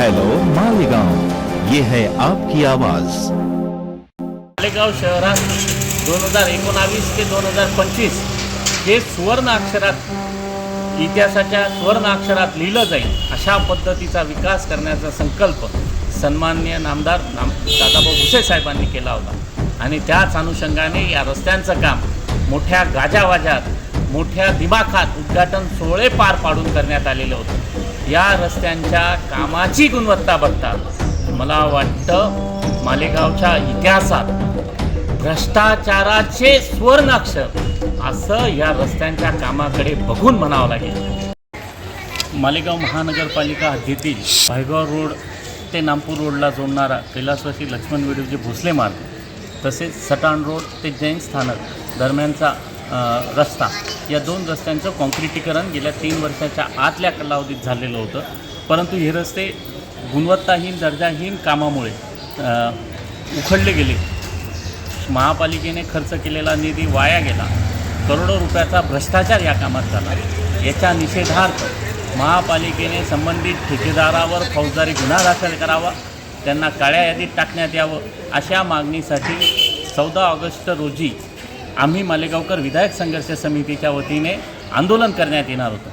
Hello Malegaon ये है आपकी आवाज़ मालेगाव शहरात दोन हजार एकोणावीस ते दोन हजार पंचवीस हे सुवर्ण अक्षरात इतिहासाच्या सुवर्ण अक्षरात लिहिलं जाईल अशा पद्धतीचा विकास करण्याचा संकल्प सन्माननीय नामदार नाम दादाभाऊ भुसे साहेबांनी केला होता. आणि त्याच अनुषंगाने या रस्त्यांचं काम मोठ्या गाजावाजात मोठ्या दिमाखात उद्घाटन सोहळे पार पाडून करण्यात आलेलं होतं. या रस्त्यांच्या कामाची गुणवत्ता बघतात मला वाटतं मालेगावच्या इतिहासात भ्रष्टाचाराचे स्वर्णाक्षर असं या रस्त्यांच्या कामाकडे बघून म्हणावं लागेल. मालेगाव महानगरपालिका हद्दीतील भायगाव रोड ते नामपूर रोडला जोडणारा कैलासवासी लक्ष्मण वेडूजी भोसले मार्ग तसेच सटाण रोड ते जैन स्थानक दरम्यानचा रस्ता. या दोन रस्त्यांचं कॉन्क्रिटीकरण गेल्या तीन वर्षाच्या आतल्या कालावधीत झालेलं होतं. परंतु हे रस्ते गुणवत्ताहीन दर्जाहीन कामामुळे उखडले गेले. महापालिकेने खर्च केलेला निधी वाया गेला. करोडो रुपयाचा भ्रष्टाचार या कामात झाला. याच्या निषेधार्थ महापालिकेने संबंधित ठेकेदारावर फौजदारी गुन्हा दाखल करावा त्यांना काळ्या यादीत टाकण्यात यावं अशा मागणीसाठी चौदा ऑगस्ट रोजी आम्ही मालेगावकर विधायक संघर्ष समितीच्या वतीने आंदोलन करण्यात येणार होतं.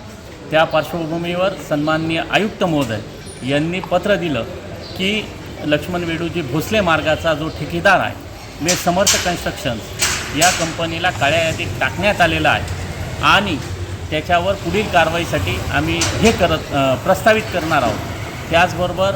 त्या पार्श्वभूमीवर सन्माननीय आयुक्त महोदय यांनी पत्र दिलं की लक्ष्मण वेडूजी भोसले मार्गाचा जो ठेकेदार आहे मे समर्थ कन्स्ट्रक्शन्स या कंपनीला काळ्या यादीत टाकण्यात आलेला आहे आणि त्याच्यावर पुढील कारवाईसाठी आम्ही हे करत प्रस्तावित करणार आहोत. त्याचबरोबर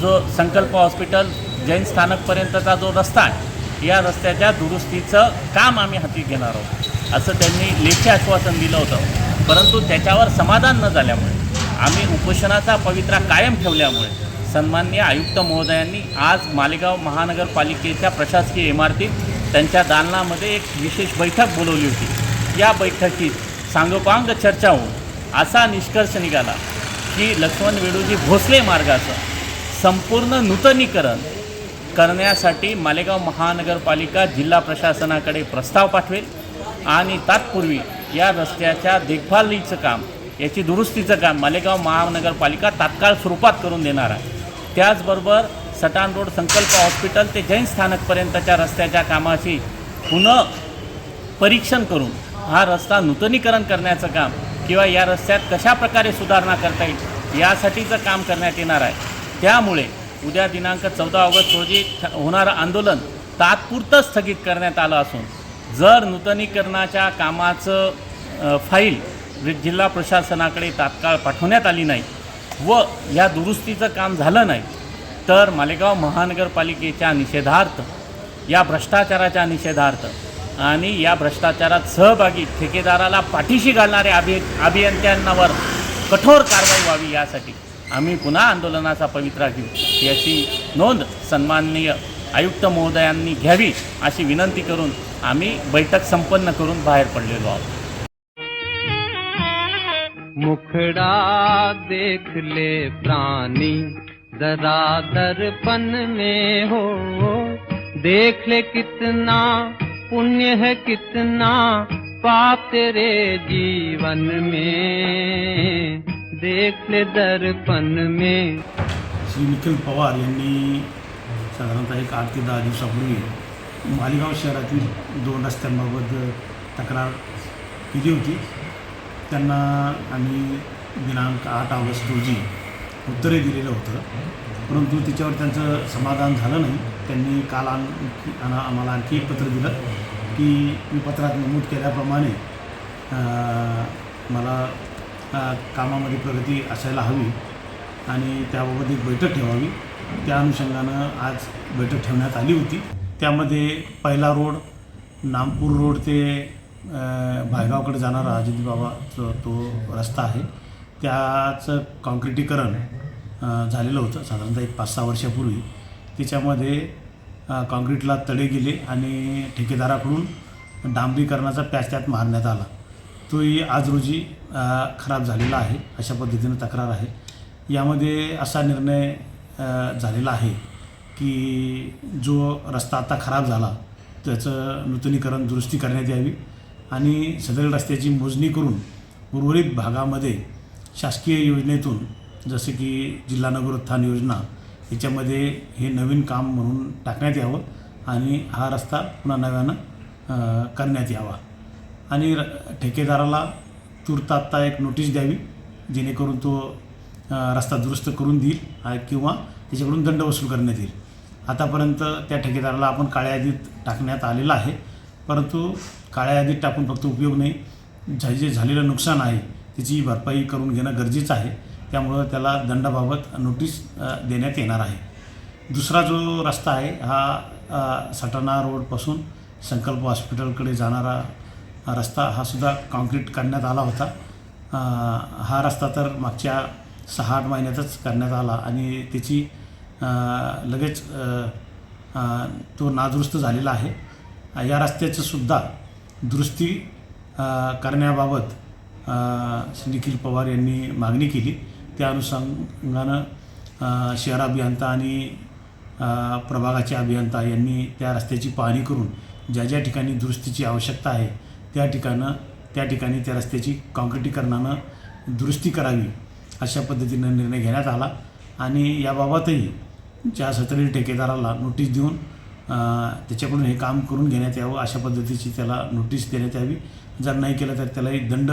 जो संकल्प हॉस्पिटल जैन स्थानकपर्यंतचा जो रस्ता आहे या रस्त्याच्या दुरुस्तीचं काम आम्ही हाती घेणार आहोत. असं त्यांनी लेखी आश्वासन दिलं होतं. परंतु त्याच्यावर समाधान न झाल्यामुळे आम्ही उपोषणाचा पवित्रा कायम ठेवल्यामुळे सन्माननीय आयुक्त महोदयांनी आज मालेगाव महानगरपालिकेच्या प्रशासकीय इमारतीत त्यांच्या दालनामध्ये एक विशेष बैठक बोलवली होती. या बैठकीत सांगोपांग चर्चा होऊन असा निष्कर्ष निघाला की लक्ष्मण वेडूजी भोसले मार्गाचं संपूर्ण नूतनीकरण करण्यासाठी मालेगाव महानगरपालिका जिल्हा प्रशासनाकडे प्रस्ताव पाठवेल आणि तात्पूर्वी या रस्त्याच्या देखभालीचं काम याची दुरुस्तीचं काम मालेगाव महानगरपालिका तात्काळ स्वरूपात करून देणार आहे. त्याचबरोबर सटाण रोड संकल्प हॉस्पिटल ते जैन स्थानकपर्यंतच्या रस्त्याच्या कामाची पुन्हा परीक्षण करून हा रस्ता नूतनीकरण करण्याचं काम किंवा या रस्त्यात कशा प्रकारे सुधारणा करता येईल यासाठीचं काम करण्यात येणार आहे. त्यामुळे उद्या दिनांक चौदा ऑगस्ट रोजी ठ- होणारं आंदोलन तात्पुरतं स्थगित करण्यात आलं असून जर नूतनीकरणाच्या कामाचं फाईल जिल्हा प्रशासनाकडे तात्काळ पाठवण्यात आली नाही व या दुरुस्तीचं काम झालं नाही तर मालेगाव महानगरपालिकेच्या निषेधार्थ या भ्रष्टाचाराच्या निषेधार्थ आणि या भ्रष्टाचारात सहभागी ठेकेदाराला पाठीशी घालणाऱ्या अभि अभियंत्यांवर कठोर कारवाई व्हावी यासाठी आम्ही पुन्हा आंदोलनाचा पवित्रा घेऊ. याची नोंद सन्माननीय आयुक्त महोदयांनी घ्यावी अशी विनंती करून आम्ही बैठक संपन्न करून बाहेर पडलेलो आहोत. मुखड़ा देख ले प्राणी जरा दर्पण में हो। देख ले कितना पुण्य है कितना पाप तेरे जीवन में। देख दर्पण में। श्री निखिल पवार यांनी साधारणतः एक आठ ते दहा दिवसापूर्वी मालेगाव शहरातील दोन रस्त्यांबाबत तक्रार केली होती. त्यांना आम्ही दिनांक आठ ऑगस्ट रोजी उत्तरही दिलेलं होतं. परंतु त्याच्यावर त्यांचं समाधान झालं नाही. त्यांनी काल आणखी आम्हाला आणखी एक पत्र दिलं की मी पत्रात नमूद केल्याप्रमाणे मला कामामध्ये प्रगती असायला हवी आणि त्याबाबत एक बैठक ठेवावी. त्या अनुषंगानं आज बैठक ठेवण्यात आली होती. त्यामध्ये पहिला रोड नामपूर रोड ते भायगावकडे जाणारा अजित बाबाचा तो रस्ता आहे. त्याचं कॉन्क्रिटीकरण झालेलं होतं साधारणतः एक पाच सहा वर्षापूर्वी. त्याच्यामध्ये काँक्रीटला कॉन्क्रीटला तडे गेले आणि ठेकेदाराकडून डांबरीकरणाचा पॅच त्यात मारण्यात आला. तोही आज रोजी खराब झालेला आहे अशा पद्धतीनं तक्रार आहे. यामध्ये असा निर्णय झालेला आहे की जो रस्ता आता खराब झाला त्याचं नूतनीकरण दुरुस्ती करण्यात यावी आणि सदर रस्त्याची मोजणी करून उर्वरित भागामध्ये शासकीय योजनेतून जसे की जिल्हा नगरोत्थान योजना याच्यामध्ये हे नवीन काम म्हणून टाकण्यात यावं आणि हा रस्ता पुन्हा नव्यानं करण्यात यावा. आणि र ठेकेदाराला तूर्त आत्ता एक नोटीस द्यावी जेणेकरून तो रस्ता दुरुस्त करून देईल किंवा त्याच्याकडून दंड वसूल करण्यात येईल. आतापर्यंत त्या ठेकेदाराला आपण काळ्या यादीत टाकण्यात आलेलं आहे परंतु काळ्या यादीत टाकून फक्त उपयोग नाही. झा जे झालेलं नुकसान आहे त्याची भरपाई करून घेणं गरजेचं आहे. त्यामुळं त्याला दंडाबाबत नोटीस देण्यात येणार आहे. दुसरा जो रस्ता आहे हा सटाणा रोडपासून संकल्प हॉस्पिटलकडे जाणारा रस्ता हा सुद्धा काँक्रीट करण्यात आला होता. हा रस्ता तर मागच्या सहा आठ महिन्यातच करण्यात आला आणि त्याची लगेच तो नादुरुस्त झालेला आहे. या रस्त्याचं सुद्धा दुरुस्ती करण्याबाबत निखिल पवार यांनी मागणी केली. त्या अनुषंगानं शहर अभियंता आणि प्रभागाचे अभियंता यांनी त्या रस्त्याची पाहणी करून ज्या ज्या ठिकाणी दुरुस्तीची आवश्यकता आहे त्या ठिकाणं त्या ठिकाणी त्या रस्त्याची काँक्रिटीकरणानं दुरुस्ती करावी अशा पद्धतीनं निर्णय घेण्यात आला आणि याबाबतही ज्या सतरी ठेकेदाराला नोटीस देऊन त्याच्याकडून हे काम करून घेण्यात यावं अशा पद्धतीची त्याला नोटीस देण्यात यावी. जर नाही केलं तर त्यालाही दंड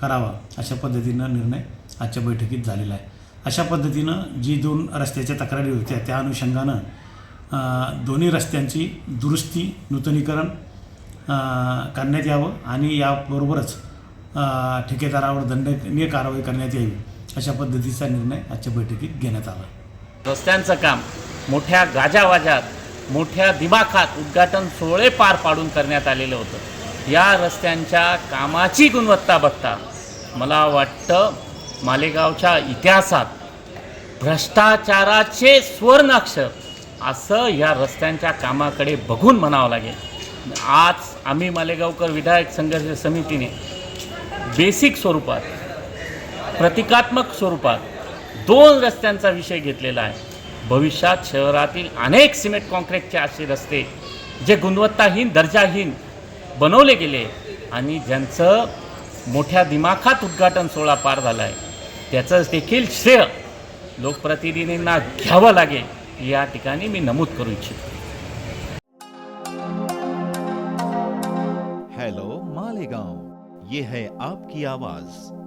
करावा अशा पद्धतीनं निर्णय आजच्या बैठकीत झालेला आहे. अशा पद्धतीनं जी दोन रस्त्याच्या तक्रारी होत्या त्या अनुषंगानं दोन्ही रस्त्यांची दुरुस्ती नूतनीकरण करण्यात यावं आणि याबरोबरच ठेकेदारावर दंडनीय कारवाई करण्यात यावी अशा पद्धतीचा निर्णय आजच्या बैठकीत घेण्यात आला. रस्त्यांचं काम मोठ्या गाजावाजात मोठ्या दिमाखात उद्घाटन सोहळे पार पाडून करण्यात आलेलं होतं. या रस्त्यांच्या कामाची गुणवत्ता बघता मला वाटतं मालेगावच्या इतिहासात भ्रष्टाचाराचे स्वर्णाक्षर असं या रस्त्यांच्या कामाकडे बघून म्हणावं लागेल. आज आम्ही मालेगावकर विधायक संघर्ष समितीने बेसिक स्वरूपात प्रतिकात्मक स्वरूपात दोन रस्त्यांचा विषय घेतलेला आहे. भविष्यात शहरातील अनेक सिमेंट कॉन्क्रीटचे असे रस्ते जे गुणवत्ताहीन दर्जाहीन बनवले गेले आणि ज्यांचं मोठ्या दिमाखात उद्घाटन सोहळा पार झाला आहे त्याचं देखील श्रेय लोकप्रतिनिधींना घ्यावं लागेल. या ठिकाणी मी नमूद करू इच्छितो. ये है आपकी आवाज।